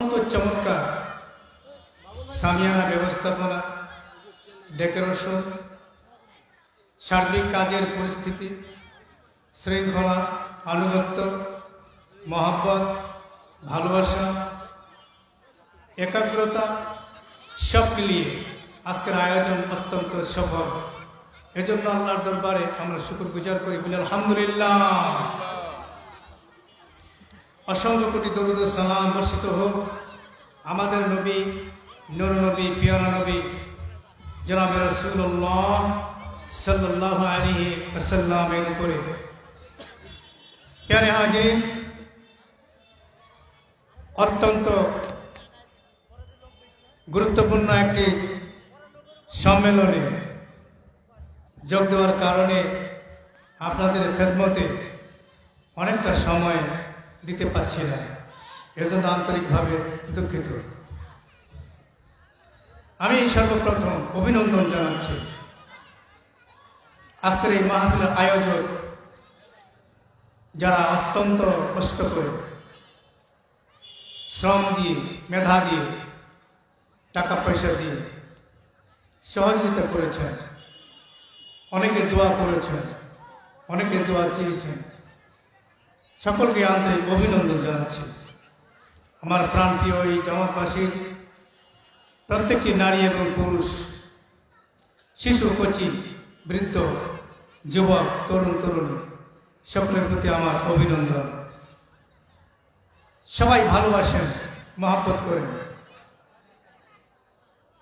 চমৎকার। সামিয়ানা ব্যবস্থাপনা, ডেকোরেশন, সার্বিক কাজের পরিস্থিতি, শৃঙ্খলা, আনুগত্য, মহাব্বত, ভালোবাসা, একাগ্রতা, সব মিলিয়ে আজকের আয়োজন অত্যন্ত সফল। এজন্য আল্লাহর দরবারে আমরা শুকুর গুজার করি। বলি, আলহামদুলিল্লাহ। অসংখ্য কোটি দরুদ সালাম বর্ষিত হোক। আমাদের নবী, নূর নবী, পিয়ারা নবী, জনাব রসুল্লাহ সাল্লাহ আলী আসাল্লামের উপরে। প্যারে হাজির অত্যন্ত গুরুত্বপূর্ণ একটি সম্মেলনে যোগ দেওয়ার কারণে আপনাদের খেদমতে অনেকটা সময় দিতে পারছি না। এজন্য আন্তরিকভাবে দুঃখিত। আমি সর্বপ্রথম অভিনন্দন জানাচ্ছি। আজকের এই মাহফিলের আয়োজক যারা অত্যন্ত কষ্ট করে শ্রম দিয়ে, মেধা দিয়ে টাকা পয়সা দিয়ে সহযোগিতা করেছেন, অনেকে দোয়া করেছেন, অনেকে দোয়া চেয়েছেন। সকলকে আন্তরিক অভিনন্দন জানাচ্ছি। আমার প্রাণপ্রিয় এই জমাতবাসীর প্রত্যেকটি নারী এবং পুরুষ, শিশু, কচি, বৃদ্ধ, যুবক, তরুণ, তরুণী, সকলের প্রতি আমার অভিনন্দন। সবাই ভালোবাসেন, মহাব্বত করেন,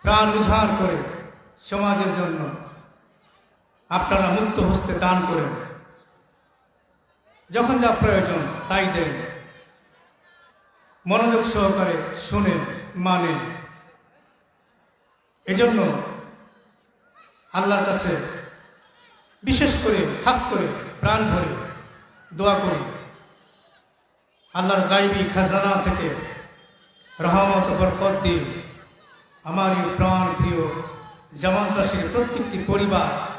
প্রাণ উজাড় করে সমাজের জন্য আপনারা মুক্ত হস্তে দান করেন। যখন যা প্রয়োজন, তাই দেন। মনোযোগ সহকারে শুনেন, মানেন। এজন্য আল্লাহর কাছে বিশেষ করে, খাস করে প্রাণ ভরে দোয়া করি। আল্লাহর গাইবি খাজানা থেকে রহমত, বরকত দিয়ে আমার এই প্রাণ প্রিয় জামানবাসীর প্রত্যেকটি পরিবার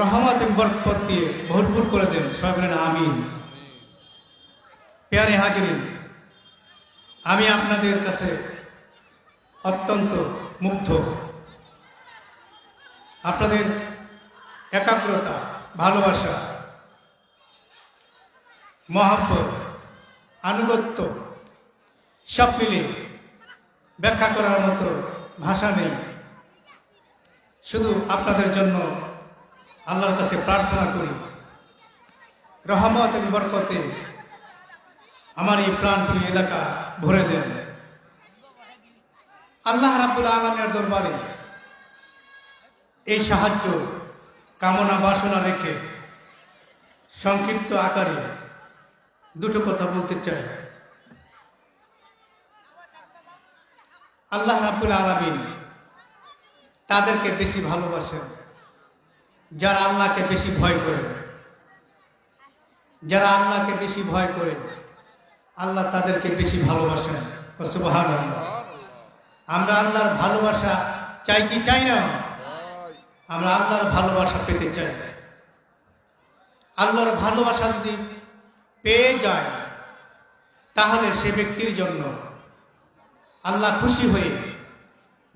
রহমত বরকত দিয়ে ভরপুর করে দেন সবাই আমিন। পেয়ারে হাজিরিন, আমি আপনাদের কাছে অত্যন্ত মুগ্ধ। আপনাদের একাগ্রতা, ভালোবাসা, মহাব্বত, আনুগত্য, সব মিলে ব্যাখ্যা করার মতো ভাষা নেই। শুধু আপনাদের জন্য আল্লাহর কাছে প্রার্থনা করি। রহমত এবং বরকতে আমার এই প্রাণপ্রিয় এলাকা ভরে দেন। আল্লাহ রাবুল আলমের দরবারে এই সাহায্য, কামনা, বাসনা রেখে সংক্ষিপ্ত আকারে দুটো কথা বলতে চাই। আল্লাহ রাবুল আলমিন তাদেরকে বেশি ভালোবাসেন। যারা আল্লাহকে বেশি ভয় করে। যারা আল্লাহকে বেশি ভয় করে, আল্লাহ তাদেরকে বেশি ভালোবাসেন। আমরা আল্লাহর ভালোবাসা চাই কি চাই না? আমরা আল্লাহর ভালোবাসা পেতে চাই। আল্লাহর ভালোবাসা যদি পেয়ে যায়, তাহলে সে ব্যক্তির জন্য আল্লাহ খুশি হয়ে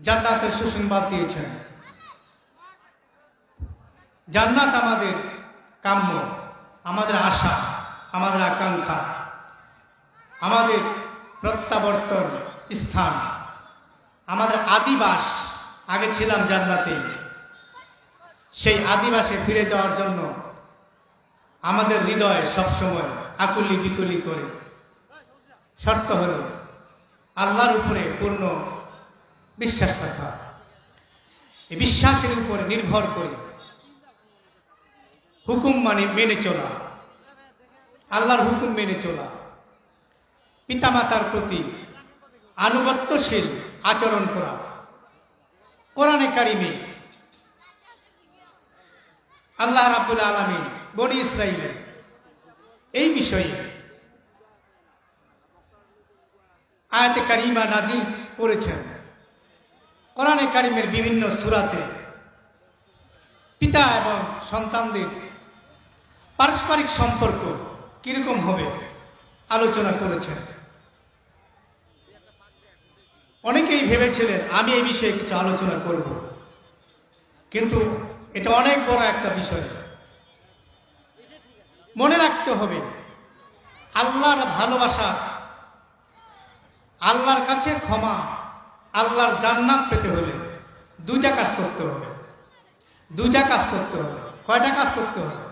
জান্নাতের সুসংবাদ দিয়েছেন। জান্নাত আমাদের কাম্য, আমাদের আশা, আমাদের আকাঙ্ক্ষা, আমাদের প্রত্যাবর্তন স্থান, আমাদের আদিবাস, আগে ছিলাম জান্নাতে, সেই আদিবাসে ফিরে যাওয়ার জন্য আমাদের হৃদয় সবসময় আকুলি বিকুলি করে। শর্ত হল আল্লাহর উপরে পূর্ণ বিশ্বাস রাখা। এই বিশ্বাসের উপরে নির্ভর করে হুকুম মানে মেনে চলা। আল্লাহর হুকুম মেনে চলা। পিতামাতার প্রতি আনুগত্যশীল আচরণ করা। কোরআনে কারিমে আল্লাহ রাবুল আলমী বনি ইসরাইলের এই বিষয়ে আয়াতে কারিমা নাজিল করেছেন। কোরআনে কারিমের বিভিন্ন সুরাতে পিতা এবং সন্তানদের পারস্পরিক সম্পর্ক কীরকম হবে? আলোচনা করেছেন। অনেকেই ভেবেছিলেন, আমি এই বিষয়ে কিছু আলোচনা করব। কিন্তু এটা অনেক বড় একটা বিষয়। মনে রাখতে হবে, আল্লাহর ভালোবাসা, আল্লাহর কাছে ক্ষমা, আল্লাহর জান্নাত পেতে হলে দুইটা কাজ করতে হবে। দুইটা কাজ করতে হবে। কয়টা কাজ করতে হবে?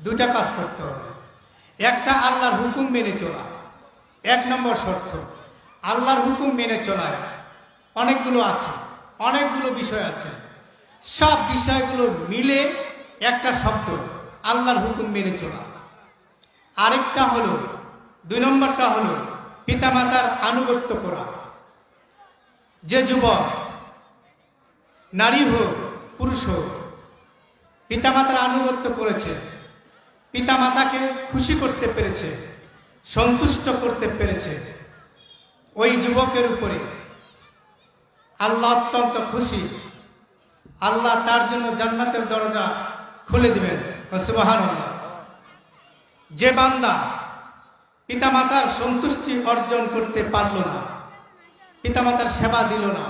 দুইটা কাজ করতে হবে। একটা, আল্লাহর হুকুম মেনে চলা। এক নম্বর শর্ত, আল্লাহর হুকুম মেনে চলায় অনেকগুলো আছে, অনেকগুলো বিষয় আছে। সব বিষয়গুলো মিলে একটা শব্দ, আল্লাহর হুকুম মেনে চলা। আরেকটা হলো, দুই নম্বরটা হলো, পিতামাতার আনুগত্য করা। যে যুবক, নারী হোক, পুরুষ হোক, পিতামাতার আনুগত্য করেছে পিতামাতাকে খুশি করতে পেরেছে, সন্তুষ্ট করতে পেরেছে ওই যুবকের উপরে। আল্লাহ অত্যন্ত খুশি। আল্লাহ তার জন্য জান্নাতের দরজা খুলে দিবেন। সুবাহান যে বান্দা পিতামাতার সন্তুষ্টি অর্জন করতে পারল না, পিতামাতার সেবা দিল না,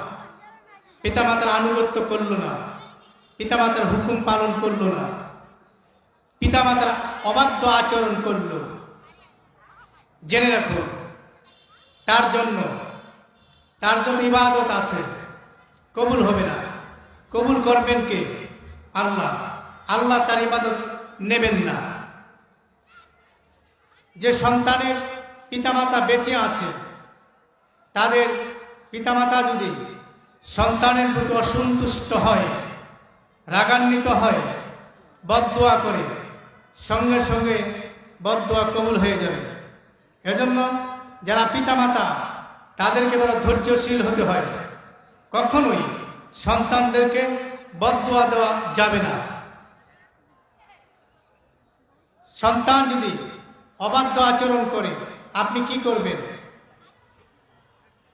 পিতামাতার আনুগত্য করল না, পিতামাতার হুকুম পালন করল না পিতামাতার অবাধ্য আচরণ করল। জেনে রাখুন তার জন্য তার জন্য ইবাদত আছে। কবুল হবে না। কবুল করবেন কে? আল্লাহ। আল্লাহ তার ইবাদত নেবেন না। যে সন্তানের পিতামাতা বেঁচে আছে, তাদের পিতামাতা যদি সন্তানের প্রতি অসন্তুষ্ট হয়, রাগান্বিত হয়, বদদোয়া করে সঙ্গে সঙ্গে বদদোয়া কবুল হয়ে যাবে। এজন্য যারা পিতামাতা, তাদেরকে বড় ধৈর্যশীল হতে হয়। কখনোই সন্তানদেরকে বদদোয়া দেওয়া যাবে না। সন্তান যদি অবাধ্য আচরণ করে, আপনি কি করবেন?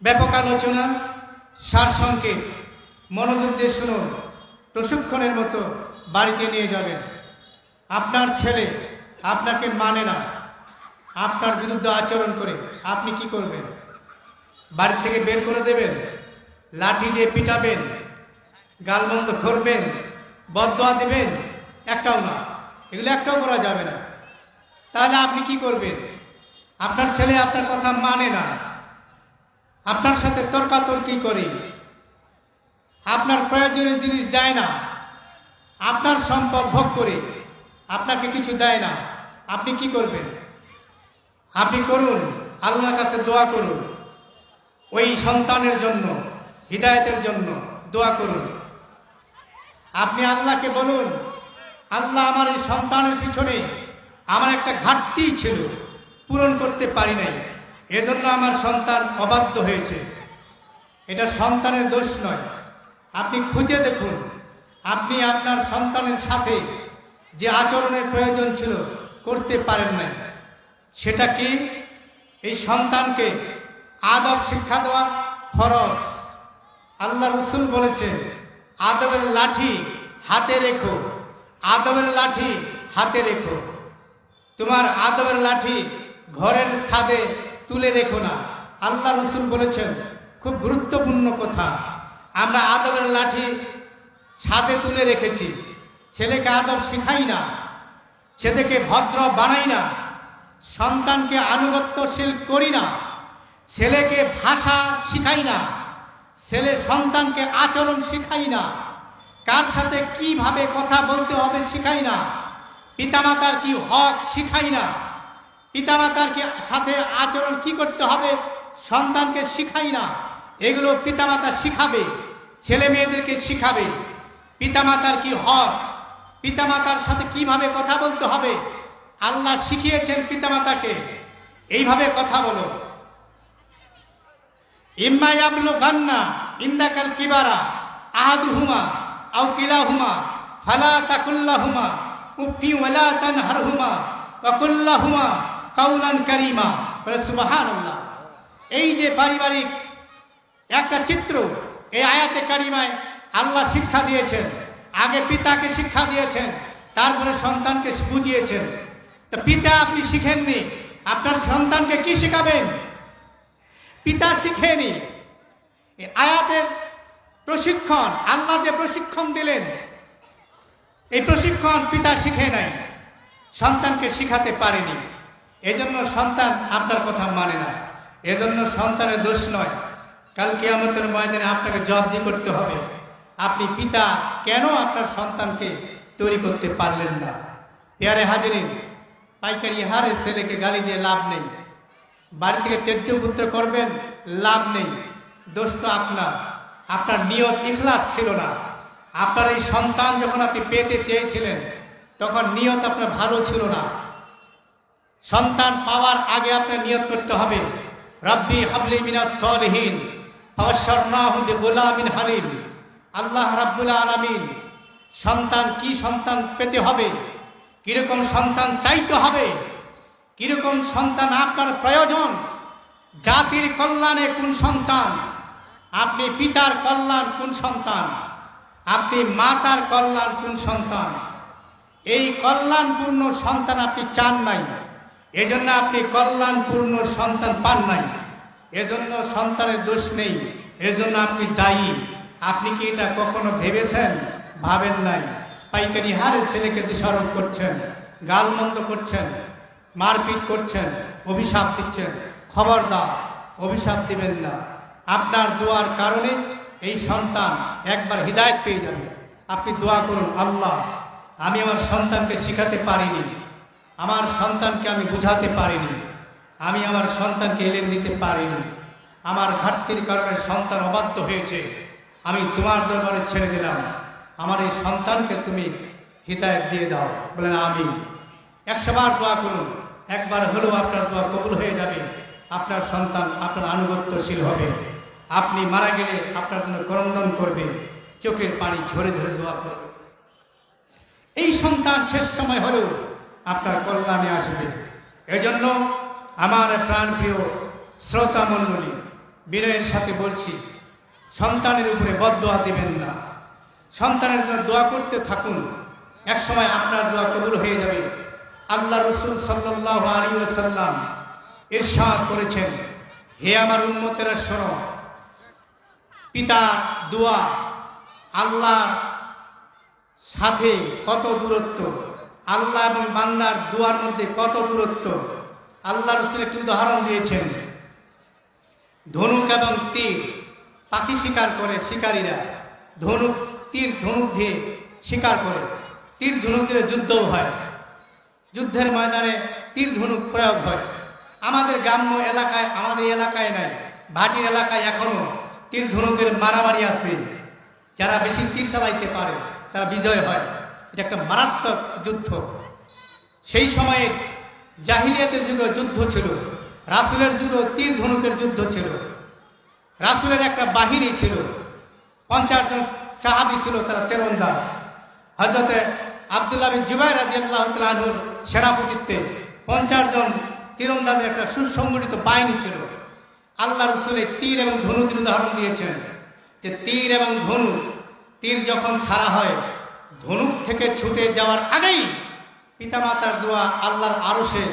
ব্যাপক আলোচনা, সার সংকেত, মনোযোগ দিয়ে শুনুন, প্রশিক্ষণের মতো বাড়িতে নিয়ে যাবেন। আপনার ছেলে আপনাকে মানে না। আপনার বিরুদ্ধে আচরণ করে আপনি কি করবেন? বাড়ি থেকে বের করে দেবেন? লাঠি দিয়ে পিটাবেন? গালমন্দ করবেন? বদোয়া দেবেন? একটাও না। এগুলো একটাও করা যাবে না। তাহলে আপনি কি করবেন? আপনার ছেলে আপনার কথা মানে না। আপনার সাথে তর্কাতর্কি করে। আপনার প্রয়োজনীয় জিনিস দেয় না। আপনার সম্পদ ভোগ করে। আপনাকে কিছু দেয় না। আপনি কি করবেন? আপনি করুন, আল্লাহর কাছে দোয়া করুন। ওই সন্তানের জন্য, হৃদায়তের জন্য দোয়া করুন। আপনি আল্লাহকে বলুন, আল্লাহ আমার এই সন্তানের পিছনে আমার একটা ঘাটতি ছিল, পূরণ করতে পারি নাই। এজন্য আমার সন্তান অবাধ্য হয়েছে। এটা সন্তানের দোষ নয়। আপনি খুঁজে দেখুন, আপনি আপনার সন্তানের সাথে যে আচরণের প্রয়োজন ছিল, করতে পারেন নাই। সেটা কি? এই সন্তানকে আদব শিক্ষা দেওয়া ফরজ। আল্লাহ রসুল বলেছেন, আদবের লাঠি হাতে রেখো, আদবের লাঠি হাতে রেখো। তোমার আদবের লাঠি ঘরের ছাদে তুলে রেখো না। আল্লাহ রসুল বলেছেন, খুব গুরুত্বপূর্ণ কথা। আমরা আদবের লাঠি ছাদে তুলে রেখেছি। ছেলেকে আদব শিখাই না, ছেলেকে ভদ্র বানাই না, সন্তানকে আনুগত্যশীল করি না, ছেলেকে ভাষা শিখাই না, ছেলে সন্তানকে আচরণ শিখাই না, কার সাথে কীভাবে কথা বলতে হবে শিখাই না, পিতামাতার কি হক শিখাই না, পিতামাতার কি সাথে আচরণ কি করতে হবে সন্তানকে শিখাই না, এগুলো পিতামাতা শিখাবে, ছেলে মেয়েদেরকে শিখাবে, পিতামাতার কি হক পিতামাতার সাথে কীভাবে কথা বলতে হবে? আল্লাহ শিখিয়েছেন পিতামাতাকে। এইভাবে কথা বলো। ইম্মায়াবলু গান্না ইন্দাকাল কিবারা আহাদুহুমা আও কিলাহুমা ফালা তাকুল্লাহুমা উফি ওয়ালা তানহারহুমা ওয়াকুল্লাহুমা কাউলান কারীমা। বলে সুবহানাল্লাহ। এই যে পারিবারিক একটা চিত্র, এই আয়াতে কারিমায় আল্লাহ শিক্ষা দিয়েছেন। আগে পিতাকে শিক্ষা দিয়েছেন, তারপরে সন্তানকে বুঝিয়েছেন। তো পিতা আপনি শিখেননি, আপনার সন্তানকে কি শেখাবেন? পিতা শিখেনি। আয়াতের প্রশিক্ষণ, আল্লাহ যে প্রশিক্ষণ দিলেন, এই প্রশিক্ষণ পিতা শিখে নাই, সন্তানকে শিখাতে পারেনি। এজন্য সন্তান আপনার কথা মানে না, এজন্য সন্তানের দোষ নয়। কালকে আমাদের ময়দানে আপনাকে জবাবদি করতে হবে। আপনি পিতা কেন আপনার সন্তানকে তৈরি করতে পারলেন না? পেয়ারে হাজিরিন পাইকারি হারে ছেলেকে গালি দিয়ে লাভ নেই। বাড়ি থেকে তেজ্য পুত্র করবেন, লাভ নেই। দোষ তো আপনার। আপনার নিয়ত ইখলাস ছিল না। আপনার এই সন্তান যখন আপনি পেতে চেয়েছিলেন, তখন নিয়ত আপনার ভালো ছিল না। সন্তান পাওয়ার আগে আপনার নিয়ত করতে হবে। রব্বি হাবলি মিনা সরহীন অবসর না হলে গোলামিন হালিম। আল্লাহ রাব্বুল আলামিন সন্তান কি সন্তান পেতে হবে? কীরকম সন্তান চাইতে হবে? কীরকম সন্তান আপনার প্রয়োজন? জাতির কল্যাণে কোন সন্তান? আপনি পিতার কল্যাণ কোন সন্তান? আপনি মাতার কল্যাণ কোন সন্তান? এই কল্যাণপূর্ণ সন্তান আপনি চান নাই। এজন্য আপনি কল্যাণপূর্ণ সন্তান পান নাই। এজন্য সন্তানের দোষ নেই। এজন্য আপনি দায়ী। আপনি কি এটা কখনো ভেবেছেন? ভাবেন নাই। পাইকারি হারে ছেলেকে দোষারোপ করছেন গালমন্দ করছেন, মারপিট করছেন, অভিশাপ দিচ্ছেন। খবরদার, অভিশাপ দিবেন না। আপনার দোয়ার কারণে এই সন্তান একবার হৃদায়ত পেয়ে যাবে। আপনি দোয়া করুন, আল্লাহ, আমি আমার সন্তানকে শিখাতে পারিনি। আমার সন্তানকে আমি বুঝাতে পারিনি। আমি আমার সন্তানকে এলেন দিতে পারিনি। আমার ঘাটতির কারণে সন্তান অবাধ্য হয়েছে। আমি তোমার দরবারে ছেড়ে দিলাম। আমার এই সন্তানকে তুমি হিতায়ত দিয়ে দাও। বলেন আমি একশোবার দোয়া করুন। একবার হলেও আপনার দোয়া কবুল হয়ে যাবে। আপনার সন্তান আপনার আনুগত্যশীল হবে। আপনি মারা গেলে আপনার জন্য করন্দন করবে। চোখের পানি ঝরে ঝরে দোয়া করবে। এই সন্তান শেষ সময় হলেও আপনার কল্যাণে আসবে। এজন্য আমার প্রাণপ্রিয় শ্রোতা মণ্ডলী বিনয়ের সাথে বলছি সন্তানের উপরে বদোয়া দেবেন না। সন্তানের জন্য দোয়া করতে থাকুন। এক সময় আপনার দোয়া কবুল হয়ে যাবে। আল্লাহ রসুল সাল্লাহ আলী সাল্লাম ইরশাদ করেছেন, হে আমার উন্মতেরা শোনো। পিতা, দোয়া আল্লাহ সাথে কত দূরত্ব? আল্লাহ এবং বান্দার দুয়ার মধ্যে কত দূরত্ব? আল্লাহ রসুল একটি উদাহরণ দিয়েছেন, ধনুক এবং তীর পাখি শিকার করে শিকারীরা। ধনুক, তীর ধনুক দিয়ে শিকার করে। তীর ধনুক দিয়ে যুদ্ধও হয়। যুদ্ধের ময়দানে তীর ধনুক প্রয়োগ হয়। আমাদের গ্রাম্য এলাকায়, আমাদের এলাকায় নাই, ভাটির এলাকায় এখনও তীর ধনুকের মারামারি আছে। যারা বেশি তীর চালাইতে পারে, তারা বিজয় হয়। এটা একটা মারাত্মক যুদ্ধ। সেই সময়ে জাহিলিয়াতের যুগে যুদ্ধ ছিল, রাসুলের যুগে তীর ধনুকের যুদ্ধ ছিল। রাসুলের একটা বাহিনী ছিল। পঞ্চাশ জন সাহাবি ছিল, তারা তেরন্দাজ হজরতে আবদুল্লাহ জুবাই রাজি আল্লাহ তালুর সেনাপতিত্বে পঞ্চাশ জন তীরন্দাজের একটা সুসংগঠিত বাহিনী ছিল। আল্লাহ রসুলের তীর এবং ধনুকের উদাহরণ দিয়েছেন যে তীর এবং ধনু, তীর যখন ছাড়া হয়, ধনুক থেকে ছুটে যাওয়ার আগেই পিতামাতার দোয়া আল্লাহর আরশে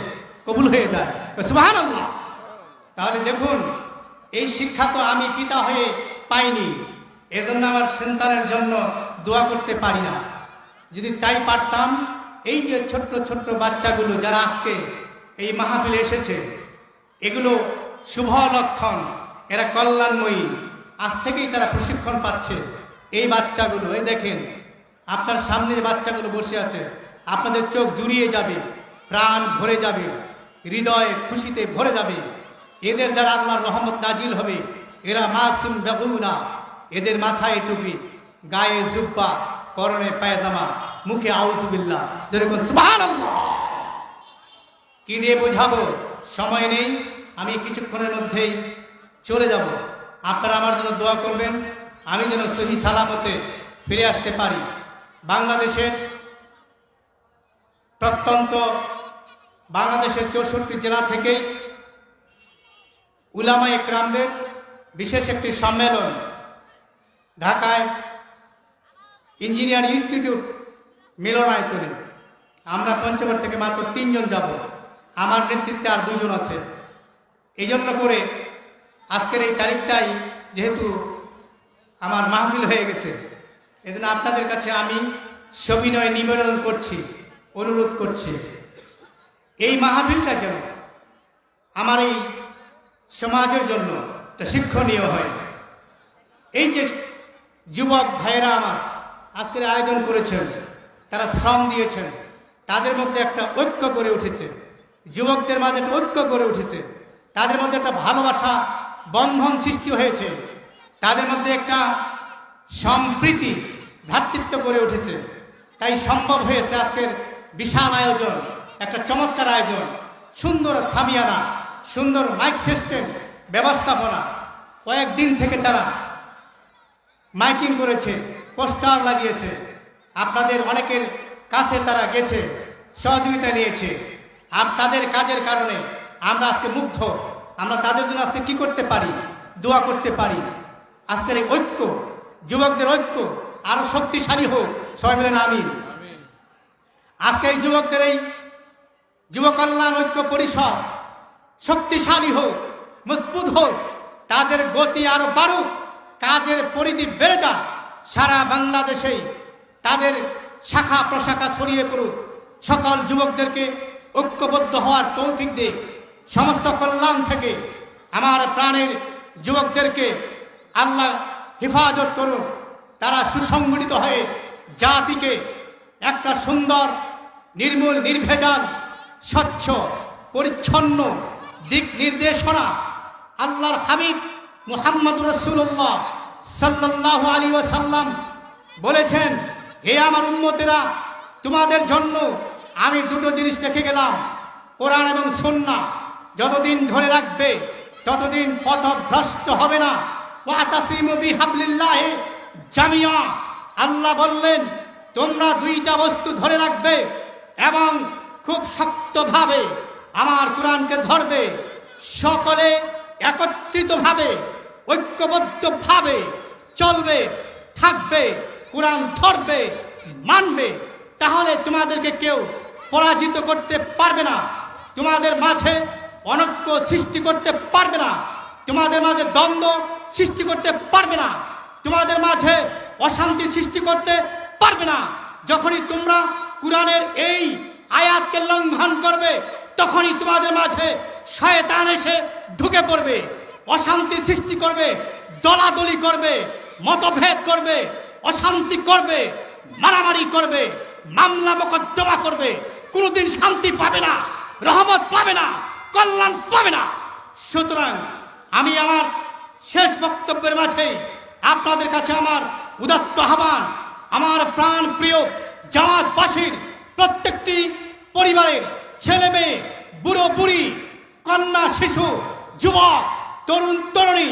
কবুল হয়ে যায়। সুবাহান আল্লাহ তাহলে দেখুন এই শিক্ষা তো আমি পিতা হয়ে পাইনি। এজন্য আমার সন্তানের জন্য দোয়া করতে পারি না। যদি তাই পারতাম, এই যে ছোট্ট ছোট্ট বাচ্চাগুলো যারা আজকে এই মাহফিলে এসেছে, এগুলো শুভ লক্ষণ, এরা কল্যাণময়ী। আজ থেকেই তারা প্রশিক্ষণ পাচ্ছে। এই বাচ্চাগুলো, এই দেখেন, আপনার সামনে যে বাচ্চাগুলো বসে আছে। আপনাদের চোখ জুড়িয়ে যাবে, প্রাণ ভরে যাবে, হৃদয় খুশিতে ভরে যাবে। এদের দ্বারা আল্লাহর রহমত নাজিল হবে। এরা মাসুম না এদের মাথায় টুপি, গায়ে জুব্বা করণে পায়জামা, মুখে আউজুবিল্লা যেরকম কি দিয়ে বোঝাবো? সময় নেই, আমি কিছুক্ষণের মধ্যেই চলে যাব। আপনারা আমার জন্য দোয়া করবেন, আমি যেন সহি সালামতে ফিরে আসতে পারি। বাংলাদেশের প্রত্যন্ত বাংলাদেশের চৌষট্টি জেলা থেকেই উলামা একরামদের বিশেষ একটি সম্মেলন। ঢাকায় ইঞ্জিনিয়ার ইনস্টিটিউট মিলনায়তনে আমরা পঞ্চগড় থেকে মাত্র তিনজন যাব। আমার নেতৃত্বে আর দুজন আছে। এই জন্য করে আজকের এই তারিখটাই যেহেতু আমার মাহফিল হয়ে গেছে, এজন্য আপনাদের কাছে আমি সবিনয় নিবেদন করছি, অনুরোধ করছি। এই মাহফিলটা যেন আমার এই সমাজের জন্য শিক্ষণীয় হয়। এই যে যুবক ভাইয়েরা আমার আজকের আয়োজন করেছেন, তারা শ্রম দিয়েছেন, তাদের মধ্যে একটা ঐক্য গড়ে উঠেছে। যুবকদের মাঝে একটা ঐক্য গড়ে উঠেছে। তাদের মধ্যে একটা ভালোবাসা বন্ধন সৃষ্টি হয়েছে। তাদের মধ্যে একটা সম্প্রীতি, ভ্রাতৃত্ব গড়ে উঠেছে। তাই সম্ভব হয়েছে আজকের বিশাল আয়োজন, একটা চমৎকার আয়োজন, সুন্দর ছামিয়ানা সুন্দর মাইক সিস্টেম ব্যবস্থাপনা। কয়েকদিন থেকে তারা মাইকিং করেছে পোস্টার লাগিয়েছে। আপনাদের অনেকের কাছে তারা গেছে সহযোগিতা নিয়েছে। আর তাদের কাজের কারণে আমরা আজকে মুগ্ধ। আমরা তাদের জন্য আজকে কি করতে পারি? দোয়া করতে পারি। আজকের এই ঐক্য যুবকদের ঐক্য আরও শক্তিশালী হোক। সবাই মিলেন আমি আজকে এই যুবকদের এই যুব কল্যাণ ঐক্য পরিষদ শক্তিশালী হোক মজবুত হোক তাদের গতি আরও বাড়ুক, কাজের পরিধি বেড়ে যাক, সারা বাংলাদেশেই তাদের শাখা প্রশাখা ছড়িয়ে পড়ুক। সকল যুবকদেরকে ঐক্যবদ্ধ হওয়ার তৌফিক দিক। সমস্ত কল্যাণ থেকে আমার প্রাণের যুবকদেরকে আল্লাহ হেফাজত করুন তারা সুসংগঠিত হয়ে জাতিকে একটা সুন্দর, নির্মূল, নির্ভেজাল, স্বচ্ছ, পরিচ্ছন্ন দিক নির্দেশনা আল্লাহর হাবিব মোহাম্মদ রসুল্লাহ সাল্লাহ আলী সাল্লাম বলেছেন, হে আমার উন্মতেরা তোমাদের জন্য আমি দুটো জিনিস রেখে গেলাম, কোরআন এবং সন্না যতদিন ধরে রাখবে, ততদিন পথভ্রষ্ট হবে না। জামিয়া। আল্লাহ বললেন, তোমরা দুইটা বস্তু ধরে রাখবে এবং খুব শক্তভাবে আমার কোরআনকে ধরবে। সকলে একত্রিতভাবে, ঐক্যবদ্ধভাবে চলবে, থাকবে, কোরআন ধরবে, মানবে। তাহলে তোমাদেরকে কেউ পরাজিত করতে পারবে না। তোমাদের মাঝে অনৈক্য সৃষ্টি করতে পারবে না। তোমাদের মাঝে দ্বন্দ্ব সৃষ্টি করতে পারবে না। তোমাদের মাঝে অশান্তি সৃষ্টি করতে পারবে না। যখনই তোমরা কোরআনের এই আয়াতকে লঙ্ঘন করবে তখনই তোমাদের মাঝে শয়তান এসে ঢুকে পড়বে, অশান্তি সৃষ্টি করবে, দলাদলি করবে, মতভেদ করবে, অশান্তি করবে, মারামারি করবে, মামলা মোকদ্দমা করবে, কোনোদিন শান্তি পাবে না, রহমত পাবে না, কল্যাণ পাবে না। সুতরাং আমি আমার শেষ বক্তব্যের মাঝেই আপনাদের কাছে আমার উদাত্ত আহ্বান, আমার প্রাণ প্রিয় জামাতবাসীর প্রত্যেকটি পরিবারের ছেলে মেয়ে, বুড়ো বুড়ি, কন্যা, শিশু, যুবক, তরুণ, তরুণী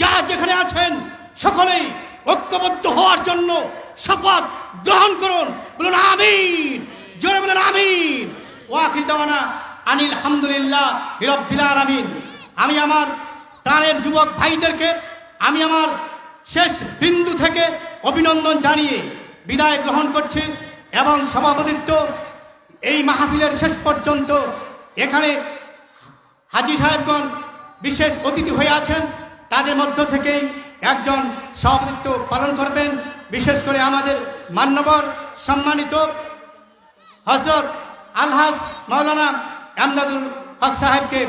যা যেখানে আছেন, সকলেই ঐক্যবদ্ধ হওয়ার জন্য শপথ গ্রহণ করুন। বলুন আমিন। জোরে বলুন আমিন। ওয়াকিল দেওয়ানা আনিল হামদুলিল্লাহ হিরব্বিল আলামিন। আমি আমার প্রাণের যুবক ভাইদেরকে, আমি আমার শেষ বিন্দু থেকে অভিনন্দন জানিয়ে বিদায় গ্রহণ করছি এবং সভাপতিত্ব এই মাহফিলের শেষ পর্যন্ত এখানে হাজি সাহেবগণ বিশেষ অতিথি হয়ে আছেন। তাদের মধ্য থেকেই একজন সভাপতিত্ব পালন করবেন। বিশেষ করে আমাদের মান্যবর সম্মানিত হজরত আলহাজ মাওলানা আমদাদুল হক সাহেবকে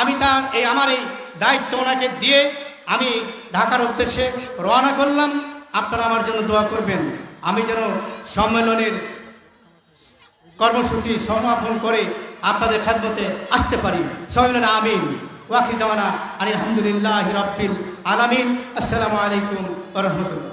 আমি তার এই আমার এই দায়িত্ব ওনাকে দিয়ে আমি ঢাকার উদ্দেশ্যে রওনা করলাম। আপনারা আমার জন্য দোয়া করবেন। আমি যেন সম্মেলনের কর্মসূচি সমাপন করে আপনাদের খেদমতে আসতে পারি। সবাই আমিন। ওয়াকি দেওয়ানা আলহামদুলিল্লাহ রব্বিল আলামিন। আসসালামু আলাইকুম রহমতুল্লাহ।